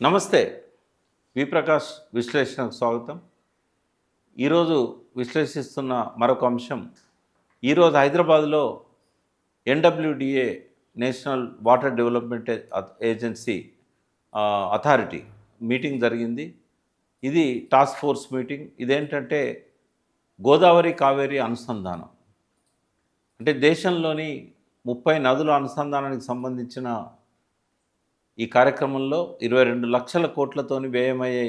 నమస్తే. వి ప్రకాష్ విశ్లేషణకు స్వాగతం. ఈరోజు విశ్లేషిస్తున్న మరొక అంశం ఈరోజు హైదరాబాద్లో NWDA national water development agency authority meeting జరిగింది. ఇది టాస్క్ ఫోర్స్ మీటింగ్. ఇదేంటంటే గోదావరి కావేరి అనుసంధానం. అంటే దేశంలోని ముప్పై నదుల అనుసంధానానికి సంబంధించిన ఈ కార్యక్రమంలో ఇరవై రెండు లక్షల కోట్లతోని వ్యయమయ్యే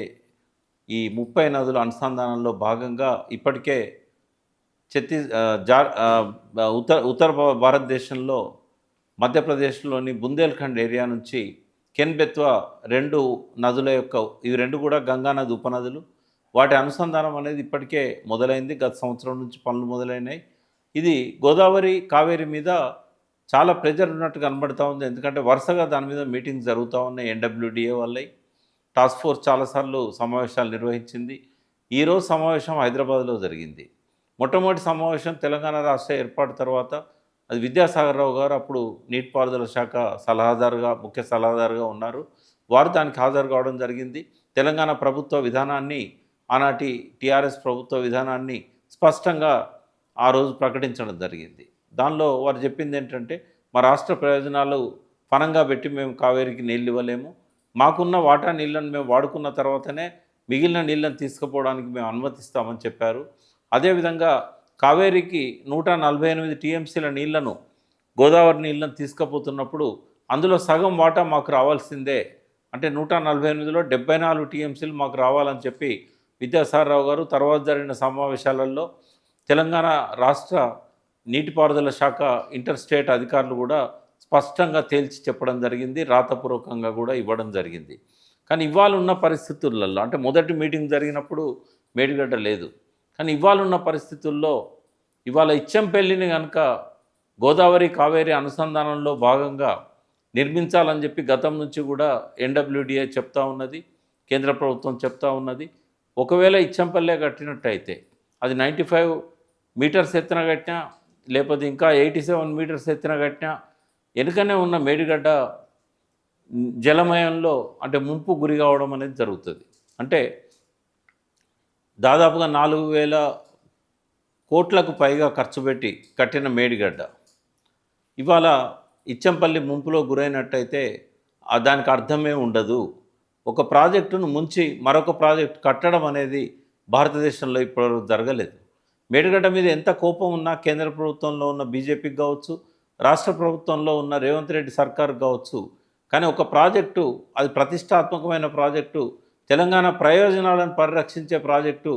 ఈ ముప్పై నదుల అనుసంధానంలో భాగంగా ఇప్పటికే ఛత్తీస్ జార్ జా ఉత్తర ఉత్తర భారతదేశంలో మధ్యప్రదేశ్లోని బుందేల్ఖండ్ ఏరియా నుంచి కెన్బెత్వా రెండు నదుల యొక్క ఇవి రెండు కూడా గంగా నది ఉపనదులు. వాటి అనుసంధానం అనేది ఇప్పటికే మొదలైంది. గత సంవత్సరం నుంచి పనులు మొదలైనాయి. ఇది గోదావరి కావేరి మీద చాలా ప్రెజర్ ఉన్నట్టు కనబడుతూ ఉంది. ఎందుకంటే వరుసగా దాని మీద మీటింగ్స్ జరుగుతూ ఉన్నాయి ఎన్డబ్ల్యూడిఏ వల్లై టాస్క్ ఫోర్స్ చాలాసార్లు సమావేశాలు నిర్వహించింది. ఈరోజు సమావేశం హైదరాబాద్లో జరిగింది. మొట్టమొదటి సమావేశం తెలంగాణ రాష్ట్ర ఏర్పాటు తర్వాత అది విద్యాసాగర్ రావు గారు అప్పుడు నీటిపారుదల శాఖ సలహాదారుగా ముఖ్య సలహాదారుగా ఉన్నారు. వారు దానికి హాజరు కావడం జరిగింది. తెలంగాణ ప్రభుత్వ విధానాన్ని ఆనాటి టీఆర్ఎస్ ప్రభుత్వ విధానాన్ని స్పష్టంగా ఆ రోజు ప్రకటించడం జరిగింది. దానిలో వారు చెప్పింది ఏంటంటే మా రాష్ట్ర ప్రయోజనాలు పనంగా పెట్టి మేము కావేరికి నీళ్ళు ఇవ్వలేము. మాకున్న వాటా నీళ్ళను మేము వాడుకున్న తర్వాతనే మిగిలిన నీళ్ళని తీసుకుపోవడానికి మేము అనుమతిస్తామని చెప్పారు. అదేవిధంగా కావేరికి నూట నలభై ఎనిమిది టీఎంసీల నీళ్ళను గోదావరి నీళ్ళను తీసుకుపోతున్నప్పుడు అందులో సగం వాటా మాకు రావాల్సిందే. అంటే నూట నలభై ఎనిమిదిలో డెబ్బై నాలుగు టీఎంసీలు మాకు రావాలని చెప్పి విద్యాసాగరరావు గారు తర్వాత జరిగిన సమావేశాలలో తెలంగాణ రాష్ట్ర నీటిపారుదల శాఖ ఇంటర్ స్టేట్ అధికారులు కూడా స్పష్టంగా తేల్చి చెప్పడం జరిగింది రాతపూర్వకంగా కూడా ఇవ్వడం జరిగింది. కానీ ఇవాళ ఉన్న పరిస్థితులలో అంటే మొదటి మీటింగ్ జరిగినప్పుడు మేడిగడ్డ లేదు. కానీ ఇవాళ ఉన్న పరిస్థితుల్లో ఇవాళ ఇచ్చంపల్లిని కనుక గోదావరి కావేరి అనుసంధానంలో భాగంగా నిర్మించాలని చెప్పి గతం నుంచి కూడా ఎన్డబ్ల్యూడిఏ చెప్తా ఉన్నది కేంద్ర ప్రభుత్వం చెప్తా ఉన్నది. ఒకవేళ ఇచ్చంపల్లె కట్టినట్టయితే అది నైంటీ ఫైవ్ మీటర్స్ ఎత్తున కట్టినా లేకపోతే ఇంకా ఎయిటీ సెవెన్ మీటర్స్ ఎత్తిన కట్టిన వెనుకనే ఉన్న మేడిగడ్డ జలమయంలో అంటే ముంపు గురి కావడం అనేది జరుగుతుంది. అంటే దాదాపుగా నాలుగు వేల కోట్లకు పైగా ఖర్చు పెట్టి కట్టిన మేడిగడ్డ. ఇవాళ ఇచ్చంపల్లి ముంపులో గురైనట్టయితే దానికి అర్థమే ఉండదు. ఒక ప్రాజెక్టును ముంచి మరొక ప్రాజెక్ట్ కట్టడం అనేది భారతదేశంలో ఇప్పటివరకు జరగలేదు. మేడిగడ్డ మీద ఎంత కోపం ఉన్నా కేంద్ర ప్రభుత్వంలో ఉన్న బీజేపీకి కావచ్చు రాష్ట్ర ప్రభుత్వంలో ఉన్న రేవంత్ రెడ్డి సర్కార్ కావచ్చు కానీ ఒక ప్రాజెక్టు అది ప్రతిష్టాత్మకమైన ప్రాజెక్టు తెలంగాణ ప్రయోజనాలను పరిరక్షించే ప్రాజెక్టు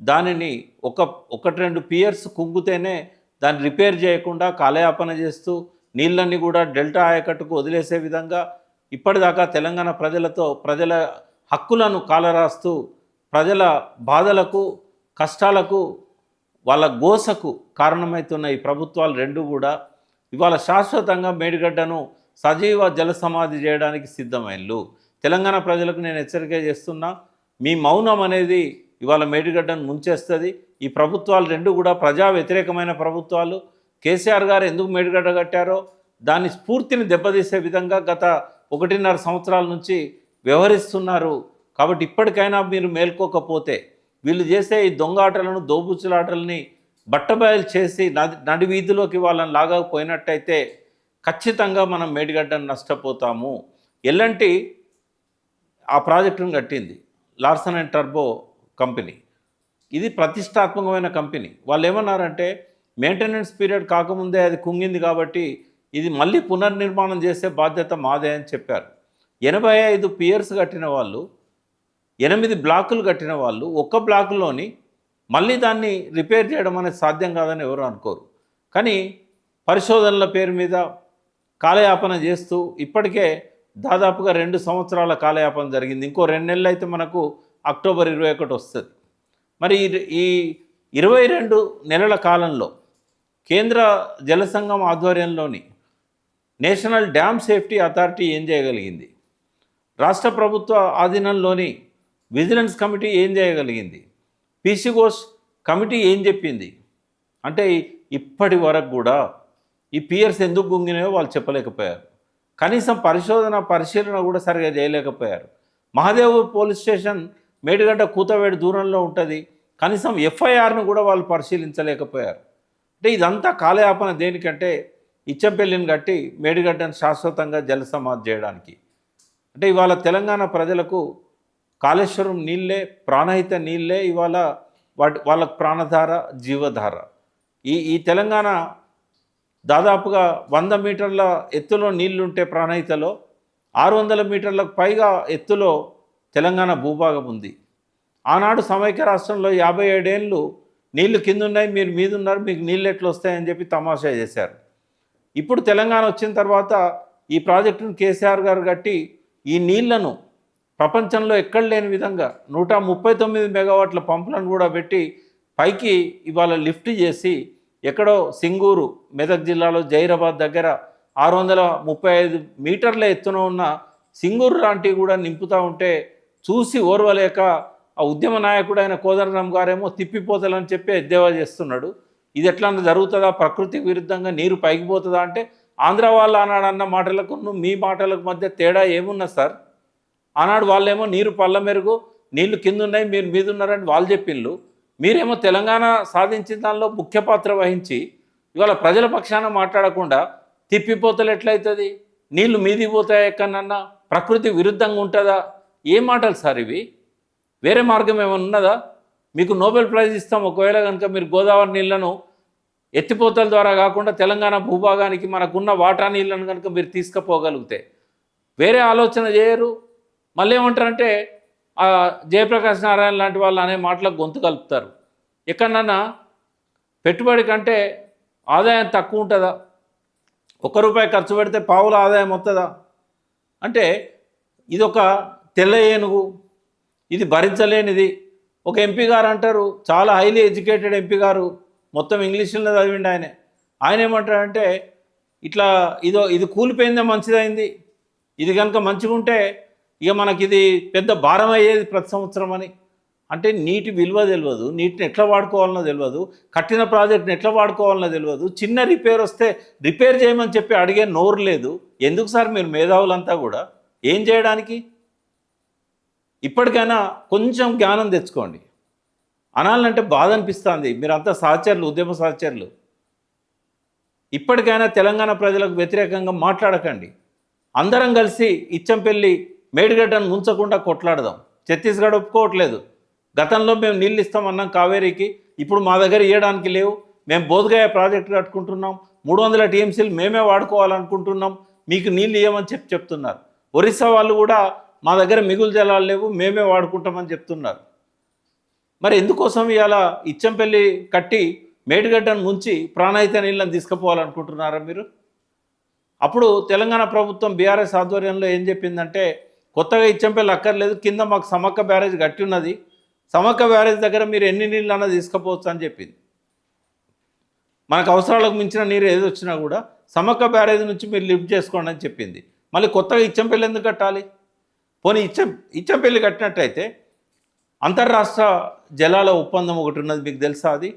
దానిని ఒక ఒకటి రెండు పియర్స్ కుంగితేనే దాన్ని రిపేర్ చేయకుండా కాలయాపన చేస్తూ నీళ్ళన్నీ కూడా డెల్టా ఆయకట్టుకు వదిలేసే విధంగా ఇప్పటిదాకా తెలంగాణ ప్రజలతో ప్రజల హక్కులను కాలరాస్తూ ప్రజల బాధలకు కష్టాలకు వాళ్ళ గోసకు కారణమవుతున్న ఈ ప్రభుత్వాలు రెండు కూడా ఇవాళ శాశ్వతంగా మేడిగడ్డను సజీవ జల సమాధి చేయడానికి సిద్ధమైనలు తెలంగాణ ప్రజలకు నేను హెచ్చరిక చేస్తున్నా మీ మౌనం అనేది ఇవాళ మేడిగడ్డను ముంచేస్తుంది. ఈ ప్రభుత్వాలు రెండు కూడా ప్రజా వ్యతిరేకమైన ప్రభుత్వాలు. కేసీఆర్ గారు ఎందుకు మేడిగడ్డ కట్టారో దాని స్ఫూర్తిని దెబ్బతీసే విధంగా గత ఒకటిన్నర సంవత్సరాల నుంచి వ్యవహరిస్తున్నారు. కాబట్టి ఇప్పటికైనా మీరు మేల్కోకపోతే వీళ్ళు చేసే ఈ దొంగ ఆటలను దోబుచ్చులాటల్ని బట్టబయలు చేసి నది నడి వీధిలోకి వాళ్ళని లాగకపోయినట్టయితే ఖచ్చితంగా మనం మేడిగడ్డను నష్టపోతాము. ఎల్లంటి ఆ ప్రాజెక్టును కట్టింది లార్సన్ అండ్ టర్బో కంపెనీ. ఇది ప్రతిష్టాత్మకమైన కంపెనీ. వాళ్ళు ఏమన్నారంటే మెయింటెనెన్స్ పీరియడ్ కాకముందే అది కుంగింది కాబట్టి ఇది మళ్ళీ పునర్నిర్మాణం చేసే బాధ్యత మాదే అని చెప్పారు. ఎనభై ఐదు పియర్స్ కట్టిన వాళ్ళు ఎనిమిది బ్లాకులు కట్టిన వాళ్ళు ఒక్క బ్లాకులోని మళ్ళీ దాన్ని రిపేర్ చేయడం అనేది సాధ్యం కాదని ఎవరు అనుకోరు. కానీ పరిశోధనల పేరు మీద కాలయాపన చేస్తూ ఇప్పటికే దాదాపుగా రెండు సంవత్సరాల కాలయాపన జరిగింది. ఇంకో రెండు నెలలు అయితే మనకు అక్టోబర్ ఇరవై ఒకటి వస్తుంది. మరి ఈ- ఈ ఇరవై రెండు నెలల కాలంలో కేంద్ర జల సంఘం ఆధ్వర్యంలోని నేషనల్ డ్యామ్ సేఫ్టీ అథారిటీ ఏం చేయగలిగింది? రాష్ట్ర ప్రభుత్వ ఆధీనంలోని విజిలెన్స్ కమిటీ ఏం చేయగలిగింది? పీసీ కమిటీ ఏం చెప్పింది? అంటే ఇప్పటి వరకు కూడా ఈ పియర్స్ ఎందుకు గుంగినాయో వాళ్ళు చెప్పలేకపోయారు. కనీసం పరిశోధన పరిశీలన కూడా సరిగా చేయలేకపోయారు. మహాదేవ్ పోలీస్ స్టేషన్ మేడిగడ్డ కూతవేడి దూరంలో ఉంటుంది. కనీసం ఎఫ్ఐఆర్ను కూడా వాళ్ళు పరిశీలించలేకపోయారు. అంటే ఇదంతా కాలయాపన దేనికంటే ఇచ్చంపల్లిని కట్టి మేడిగడ్డను శాశ్వతంగా జలసమాధి చేయడానికి. అంటే ఇవాళ తెలంగాణ ప్రజలకు కాళేశ్వరం నీళ్ళే ప్రాణహిత నీళ్ళే ఇవాళ వాటి వాళ్ళకు ప్రాణధార జీవధార. ఈ ఈ తెలంగాణ దాదాపుగా వంద మీటర్ల ఎత్తులో నీళ్ళుంటే ప్రాణహితలో ఆరు వందల మీటర్లకు పైగా ఎత్తులో తెలంగాణ భూభాగం ఉంది. ఆనాడు సమైక్య రాష్ట్రంలో యాభై ఏడేళ్ళు నీళ్ళు కింద ఉన్నాయి మీరు మీద ఉన్నారు మీకు నీళ్ళు ఎట్లా వస్తాయని చెప్పి తమాషా చేశారు. ఇప్పుడు తెలంగాణ వచ్చిన తర్వాత ఈ ప్రాజెక్టును కేసీఆర్ గారు కట్టి ఈ నీళ్ళను ప్రపంచంలో ఎక్కడ లేని విధంగా నూట ముప్పై తొమ్మిది మెగావాట్ల పంపులను కూడా పెట్టి పైకి ఇవాళ లిఫ్ట్ చేసి ఎక్కడో సింగూరు మెదక్ జిల్లాలో జైరాబాద్ దగ్గర ఆరు వందల ముప్పై ఐదు మీటర్ల ఎత్తున ఉన్న సింగూరు లాంటివి కూడా నింపుతూ ఉంటే చూసి ఓర్వలేక ఆ ఉద్యమ నాయకుడు అయిన కోదండరాం గారేమో తిప్పిపోతలని చెప్పి ఎద్దేవా చేస్తున్నాడు. ఇది ఎట్లా జరుగుతుందా? ప్రకృతికి విరుద్ధంగా నీరు పైకి పోతుందా అంటే ఆంధ్ర వాళ్ళు అన్నాడన్న మాటలకు మీ మాటలకు మధ్య తేడా ఏమున్నా సార్? ఆనాడు వాళ్ళేమో నీరు పళ్ళ మెరుగు నీళ్ళు కింద ఉన్నాయి మీరు మీద ఉన్నారని వాళ్ళు చెప్పిండ్రు మీరేమో తెలంగాణ సాధించిన దానిలో ముఖ్య పాత్ర వహించి ఇవాళ ప్రజల పక్షాన మాట్లాడకుండా తిప్పిపోతలు ఎట్లయితుంది? నీళ్ళు మీది పోతాయా ఎక్కడన్నా ప్రకృతి విరుద్ధంగా ఉంటుందా? ఏ మాటలు సార్ ఇవి? వేరే మార్గం ఏమైనా ఉన్నదా? మీకు నోబెల్ ప్రైజ్ ఇస్తాం ఒకవేళ కనుక మీరు గోదావరి నీళ్ళను ఎత్తిపోతల ద్వారా కాకుండా తెలంగాణ భూభాగానికి మనకున్న వాటా నీళ్ళను కనుక మీరు తీసుకుపోగలిగితే. వేరే ఆలోచన చేయరు మళ్ళీ ఏమంటారంటే ఆ జయప్రకాష్ నారాయణ లాంటి వాళ్ళు అనే మాటలకు గొంతు కలుపుతారు. ఎక్కడన్నా పెట్టుబడి కంటే ఆదాయం తక్కువ ఉంటుందా? ఒక్క రూపాయి ఖర్చు పెడితే పావుల ఆదాయం వస్తుందా? అంటే ఇదొక తెల్ల ఏనుగు. ఇది భరించలేనిది. ఒక ఎంపీ గారు అంటారు చాలా హైలీ ఎడ్యుకేటెడ్ ఎంపీ గారు మొత్తం ఇంగ్లీష్లో చదివిండి ఆయన. ఆయన ఏమంటారంటే ఇట్లా ఇదో ఇది కూలిపోయిందే మంచిదైంది. ఇది కనుక మంచిగా ఉంటే ఇక మనకి ఇది పెద్ద భారం అయ్యేది ప్రతి సంవత్సరం అని. అంటే నీటి విలువ తెలియదు నీటిని ఎట్లా వాడుకోవాలనో తెలియదు కట్టిన ప్రాజెక్ట్ని ఎట్లా వాడుకోవాలనో తెలియదు చిన్న రిపేర్ వస్తే రిపేర్ చేయమని చెప్పి అడిగే నోరు లేదు. ఎందుకు సార్ మీరు మేధావులంతా కూడా? ఏం చేయడానికి? ఇప్పటికైనా కొంచెం జ్ఞానం తెచ్చుకోండి. అనాలంటే బాధ అనిపిస్తుంది. మీరంతా సహచరులు ఉద్యమ సహచరులు. ఇప్పటికైనా తెలంగాణ ప్రజలకు వ్యతిరేకంగా మాట్లాడకండి. అందరం కలిసి ఇచ్చంపల్లి మేడిగడ్డను ముంచకుండా కొట్లాడదాం. ఛత్తీస్గఢ్ ఒప్పుకోవట్లేదు. గతంలో మేము నీళ్ళు ఇస్తామన్నాం కావేరీకి. ఇప్పుడు మా దగ్గర ఇవ్వడానికి లేవు. మేము బోధగాయ ప్రాజెక్టు కట్టుకుంటున్నాం. మూడు వందల టీఎంసీలు మేమే వాడుకోవాలనుకుంటున్నాం. మీకు నీళ్ళు ఇవ్వమని చెప్పి చెప్తున్నారు. ఒరిస్సా వాళ్ళు కూడా మా దగ్గర మిగులు జలాలు లేవు. మేమే వాడుకుంటామని చెప్తున్నారు. మరి ఎందుకోసం ఇవాళ ఇచ్చంపల్లి కట్టి మేడిగడ్డను ముంచి ప్రాణాయిత నీళ్ళని తీసుకుపోవాలనుకుంటున్నారా మీరు? అప్పుడు తెలంగాణ ప్రభుత్వం బీఆర్ఎస్ ఆధ్వర్యంలో ఏం చెప్పిందంటే కొత్తగా ఇచ్చంపల్లి అక్కర్లేదు. కింద మాకు సమక్క బ్యారేజ్ కట్టి ఉన్నది సమక్క బ్యారేజ్ దగ్గర మీరు ఎన్ని నీళ్ళు అన్నది తీసుకుపోవచ్చు అని చెప్పింది. మనకు అవసరాలకు మించిన నీరు ఏది వచ్చినా కూడా సమక్క బ్యారేజ్ నుంచి మీరు లిఫ్ట్ చేసుకోండి అని చెప్పింది. మళ్ళీ కొత్తగా ఇచ్చంపల్లి ఎందుకు కట్టాలి? పోనీ ఇచ్చం ఇచ్చంపల్లి కట్టినట్టయితే అంతర్రాష్ట్ర జలాల ఒప్పందం ఒకటి ఉన్నది మీకు తెలుసా అది?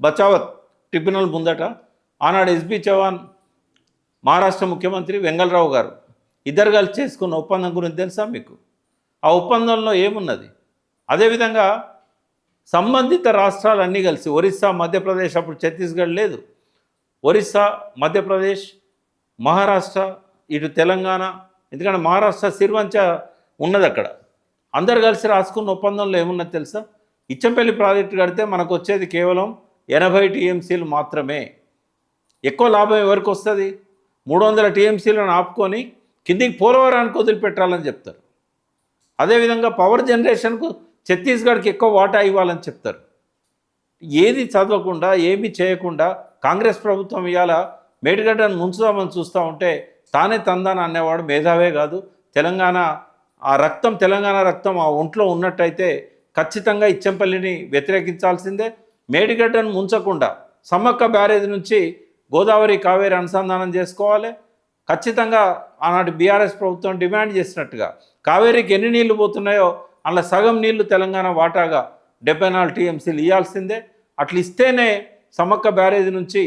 బచావత్ ట్రిబ్యునల్ ముందట ఆనాడు ఎస్బి చవాన్ మహారాష్ట్ర ముఖ్యమంత్రి వెంగళరావు గారు ఇద్దరు కలిసి చేసుకున్న ఒప్పందం గురించి తెలుసా మీకు? ఆ ఒప్పందంలో ఏమున్నది? అదేవిధంగా సంబంధిత రాష్ట్రాలన్నీ కలిసి ఒరిస్సా మధ్యప్రదేశ్ అప్పుడు ఛత్తీస్గఢ్ లేదు. ఒరిస్సా మధ్యప్రదేశ్ మహారాష్ట్ర ఇటు తెలంగాణ ఎందుకంటే మహారాష్ట్ర సిరివంచ ఉన్నది అక్కడ. అందరు కలిసి రాసుకున్న ఒప్పందంలో ఏమున్నది తెలుసా? ఇచ్చంపల్లి ప్రాజెక్టు కడితే మనకు వచ్చేది కేవలం ఎనభై టీఎంసీలు మాత్రమే. ఎక్కువ లాభం ఎవరికి వస్తుంది? మూడు వందల టీఎంసీలను ఆపుకొని కిందికి పోలవరానికి వదిలిపెట్టాలని చెప్తారు. అదేవిధంగా పవర్ జనరేషన్కు ఛత్తీస్గఢ్కి ఎక్కువ వాటా ఇవ్వాలని చెప్తారు. ఏది చదవకుండా ఏమీ చేయకుండా కాంగ్రెస్ ప్రభుత్వం ఇవాళ మేడిగడ్డను ముంచుదామని చూస్తూ ఉంటే తానే తందాన అనేవాడు మేధావే కాదు. తెలంగాణ ఆ రక్తం తెలంగాణ రక్తం ఆ ఒంట్లో ఉన్నట్టయితే ఖచ్చితంగా ఇచ్చంపల్లిని వ్యతిరేకించాల్సిందే. మేడిగడ్డను ముంచకుండా సమ్మక్క బ్యారేజ్ నుంచి గోదావరి కావేరి అనుసంధానం చేసుకోవాలి. ఖచ్చితంగా ఆనాటి బీఆర్ఎస్ ప్రభుత్వం డిమాండ్ చేసినట్టుగా. కావేరీకి ఎన్ని నీళ్ళు పోతున్నాయో అలా సగం నీళ్ళు తెలంగాణ వాటాగా డెబ్బై నాలుగు టీఎంసీలు ఇవ్వాల్సిందే అట్లా ఇస్తేనే సమ్మక్క బ్యారేజ్ నుంచి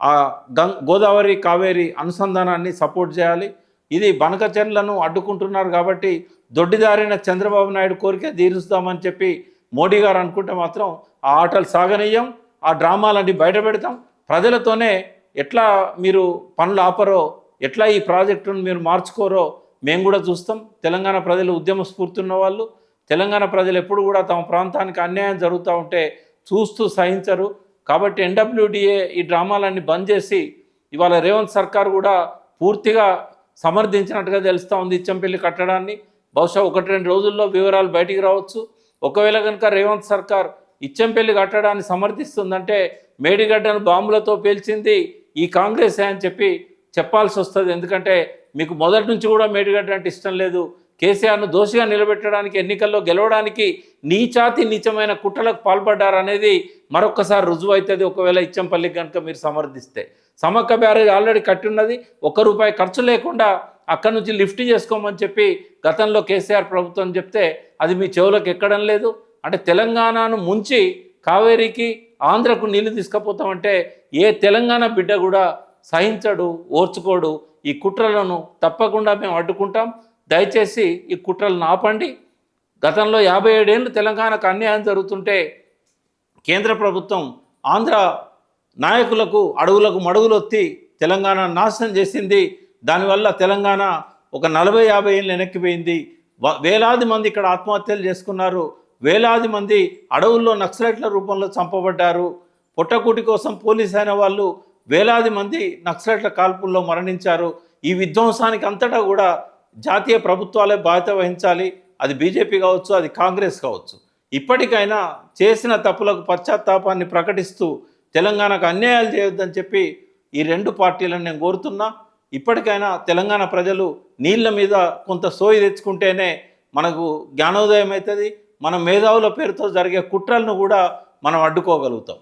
ఆ గం గోదావరి కావేరి అనుసంధానాన్ని సపోర్ట్ చేయాలి. ఇది బనకచర్లను అడ్డుకుంటున్నారు కాబట్టి దొడ్డిదారిన చంద్రబాబు నాయుడు కోరిక తీరుస్తామని చెప్పి మోడీ గారు అనుకుంటే మాత్రం ఆ ఆటలు సాగనీయం ఆ డ్రామాలన్నీ బయట పెడతాం. ప్రజలతోనే ఎట్లా మీరు పనులు ఆపరో ఎట్లా ఈ ప్రాజెక్టును మీరు మార్చుకోరో మేము కూడా చూస్తాం. తెలంగాణ ప్రజలు ఉద్యమ స్ఫూర్తి వాళ్ళు. తెలంగాణ ప్రజలు ఎప్పుడు కూడా తమ ప్రాంతానికి అన్యాయం జరుగుతూ ఉంటే చూస్తూ సహించరు. కాబట్టి ఎన్డబ్ల్యూడిఏ ఈ డ్రామాలన్నీ బంద్ చేసి ఇవాళ రేవంత్ సర్కార్ కూడా పూర్తిగా సమర్థించినట్టుగా తెలుస్తూ ఉంది ఇచ్చంపల్లి కట్టడాన్ని. బహుశా ఒకటి రెండు రోజుల్లో వివరాలు బయటికి రావచ్చు. ఒకవేళ కనుక రేవంత్ సర్కార్ ఇచ్చంపల్లి కట్టడాన్ని సమర్థిస్తుందంటే మేడిగడ్డను బాంబులతో పేల్చింది ఈ కాంగ్రెసే అని చెప్పి చెప్పాల్సి వస్తుంది ఎందుకంటే మీకు మొదటి నుంచి కూడా మేడిగడ్డ అంటే ఇష్టం లేదు. కేసీఆర్ను దోషిగా నిలబెట్టడానికి ఎన్నికల్లో గెలవడానికి నీచాతి నీచమైన కుట్రలకు పాల్పడ్డారనేది మరొకసారి రుజువు అవుతుంది ఒకవేళ ఇచ్చంపల్లికి కనుక మీరు సమర్థిస్తే సమక్క బ్యారేజ్ ఆల్రెడీ కట్టి ఉన్నది ఒక్క రూపాయి ఖర్చు లేకుండా అక్కడి నుంచి లిఫ్ట్ చేసుకోమని చెప్పి గతంలో కేసీఆర్ ప్రభుత్వం చెప్తే అది మీ చెవులకు ఎక్కడం లేదు. అంటే తెలంగాణను ముంచి కావేరీకి ఆంధ్రకు నీళ్ళు తీసుకుపోతామంటే ఏ తెలంగాణ బిడ్డ కూడా సహించడు ఓర్చుకోడు. ఈ కుట్రలను తప్పకుండా మేము అడ్డుకుంటాం. దయచేసి ఈ కుట్రలను ఆపండి. గతంలో యాభై ఏడేళ్ళు తెలంగాణకు అన్యాయం జరుగుతుంటే కేంద్ర ప్రభుత్వం ఆంధ్ర నాయకులకు అడుగులకు మడుగులొత్తి తెలంగాణ నాశనం చేసింది. దానివల్ల తెలంగాణ ఒక నలభై యాభై ఏళ్ళు వెనక్కిపోయింది. వేలాది మంది ఇక్కడ ఆత్మహత్యలు చేసుకున్నారు. వేలాది మంది అడవుల్లో నక్సలైట్ల రూపంలో చంపబడ్డారు. పొట్టకూటి కోసం పోలీస్ అయిన వాళ్ళు వేలాది మంది నక్సలైట్ల కాల్పుల్లో మరణించారు. ఈ విధ్వంసానికి అంతటా కూడా జాతీయ ప్రభుత్వాలే బాధ్యత వహించాలి. అది బీజేపీ కావచ్చు అది కాంగ్రెస్ కావచ్చు. ఇప్పటికైనా చేసిన తప్పులకు పశ్చాత్తాపాన్ని ప్రకటిస్తూ తెలంగాణకు అన్యాయాలు చేయొద్దని చెప్పి ఈ రెండు పార్టీలను నేను కోరుతున్నా. ఇప్పటికైనా తెలంగాణ ప్రజలు నీళ్ళ మీద కొంత సోయి తెచ్చుకుంటేనే మనకు జ్ఞానోదయం అవుతుంది. మన మేధావుల పేరుతో జరిగే కుట్రలను కూడా మనం అడ్డుకోగలుగుతాం.